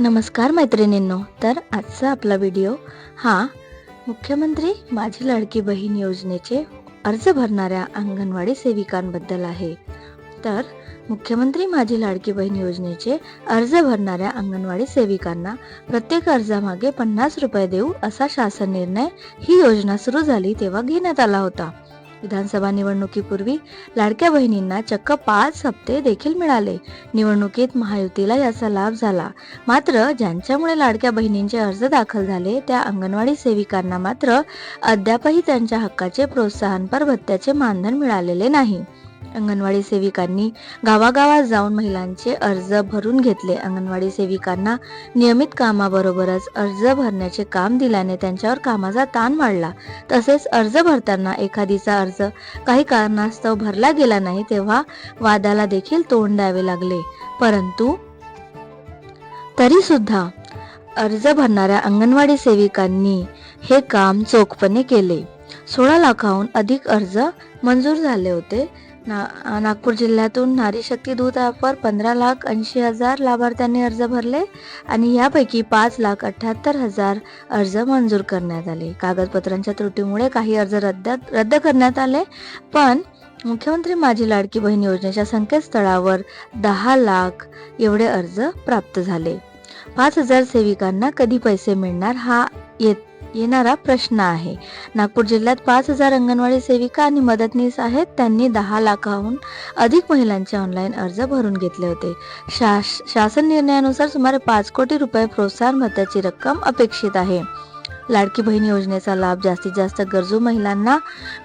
नमस्कार मैत्रिणींनो तर आजचा आपला व्हिडिओ हा मुख्यमंत्री माझी लाडकी बहीण योजनेचे अर्ज भरणाऱ्या अंगणवाडी सेविकांबद्दल आहे. तर मुख्यमंत्री माझी लाडकी बहीण योजनेचे अर्ज भरणाऱ्या अंगणवाडी सेविकांना प्रत्येक अर्जामागे पन्नास रुपये देऊ असा शासन निर्णय ही योजना सुरू झाली तेव्हा घेण्यात आला होता. विधानसभा निवडणुकीपूर्वी लाडक्या बहिणींना चक्क पाच हप्ते देखील मिळाले. निवडणुकीत महायुतीला याचा लाभ झाला. मात्र ज्यांच्यामुळे लाडक्या बहिणींचे अर्ज दाखल झाले त्या अंगणवाडी सेविकांना मात्र अद्यापही त्यांच्या हक्काचे प्रोत्साहनपर भत्त्याचे मानधन मिळालेले नाही. अंगणवाडी सेविकांनी गावागावात जाऊन महिलांचे अर्ज भरून घेतले. अंगणवाडी सेविकांना नियमित कामाबरोबरच अर्ज भरण्याचे काम दिल्याने त्यांच्यावर कामाचा ताण वाढला. तसेच अर्ज भरताना एखादीचा अर्ज काही कारणास्तव भरला गेला नाही तेव्हा वादाला देखील तोंड द्यावे लागले. परंतु तरी सुद्धा अर्ज भरणाऱ्या अंगणवाडी सेविकांनी हे काम चोखपणे केले. सोळा लाखाहून अधिक अर्ज मंजूर झाले होते. ना नागपूर जिल्ह्यातून नारी शक्ती दूत ॲपवर पंधरा लाख ऐंशी हजार लाभार्थ्यांनी अर्ज भरले आणि यापैकी पाच लाख अठ्याहत्तर हजार अर्ज मंजूर करण्यात आले. कागदपत्रांच्या त्रुटीमुळे काही अर्ज रद्द रद्द करण्यात आले. पण मुख्यमंत्री माझी लाडकी बहीण योजनेच्या संकेतस्थळावर दहा लाख एवढे अर्ज प्राप्त झाले. पाच हजार सेविकांना कधी पैसे मिळणार हा येत येणारा प्रश्न आहे. नागपूर जिल्ह्यात पाच हजार अंगणवाडी सेविका आणि मदतनीस आहेत. त्यांनी दहा लाखाहून अधिक महिलांचे ऑनलाईन अर्ज भरून घेतले होते. शास शासन निर्णयानुसार सुमारे पाच कोटी रुपये प्रोत्साहन भत्त्याची रक्कम अपेक्षित आहे. लाडकी बहीण योजनेचा लाभ जास्तीत जास्त गरजू महिलांना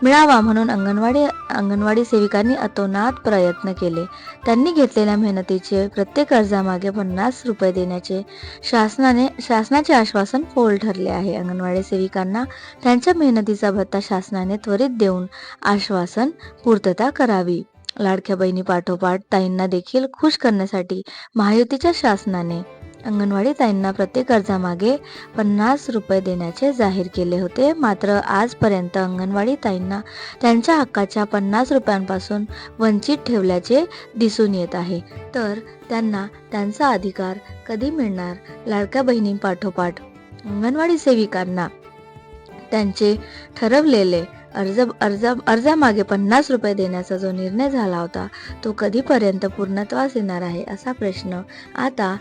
मिळावा म्हणून अंगणवाडी अंगणवाडी सेविकांनी अतोनात प्रयत्न केले. त्यांनी घेतलेल्या मेहनतीचे प्रत्येक अर्जामागे पन्नास रुपये देण्याचे शासनाने शासनाचे आश्वासन फोल ठरले आहे. अंगणवाडी सेविकांना त्यांच्या मेहनतीचा भत्ता शासनाने त्वरित देऊन आश्वासन पूर्तता करावी. लाडक्या बहिणी पाठोपाठ ताईंना देखील खुश करण्यासाठी महायुतीच्या शासनाने अंगणवाडी ताईंना प्रत्येक अर्जामागे पन्नास रुपये देण्याचे जाहीर केले होते. मात्र आजपर्यंत अंगणवाडी ताईंना त्यांच्या हक्काच्या पन्नास रुपयांपासून वंचित ठेवल्याचे दिसून येत आहे. तर त्यांना त्यांचा अधिकार कधी मिळणार? लाडक्या बहिणींपाठोपाठ. अंगणवाडी सेविकांना त्यांचे ठरवलेले अर्ज अर्ज अर्जामागे पन्नास रुपये देण्याचा जो निर्णय झाला होता तो कधीपर्यंत पूर्णत्वास येणार आहे असा प्रश्न आता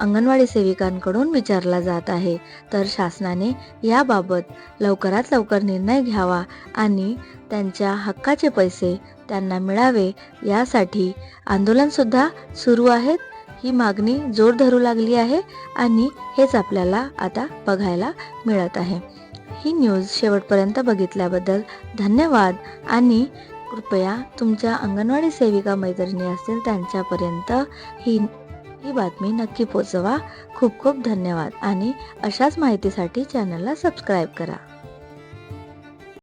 अंगणवाडी सेविकांकडून विचारला जात आहे. तर शासनाने याबाबत लवकरात लवकर निर्णय घ्यावा आणि त्यांच्या हक्काचे पैसे त्यांना मिळावे यासाठी आंदोलनसुद्धा सुरू आहेत. ही मागणी जोर धरू लागली आहे आणि हेच आपल्याला आता बघायला मिळत आहे. ही न्यूज शेवटपर्यंत बघितल्याबद्दल धन्यवाद आणि कृपया तुमच्या अंगणवाडी सेविका मैत्रिणी असतील त्यांच्यापर्यंत ही ही बातमी नक्की पोचवा. खूप खूप धन्यवाद आणि अशाच माहितीसाठी चॅनलला सबस्क्राईब करा.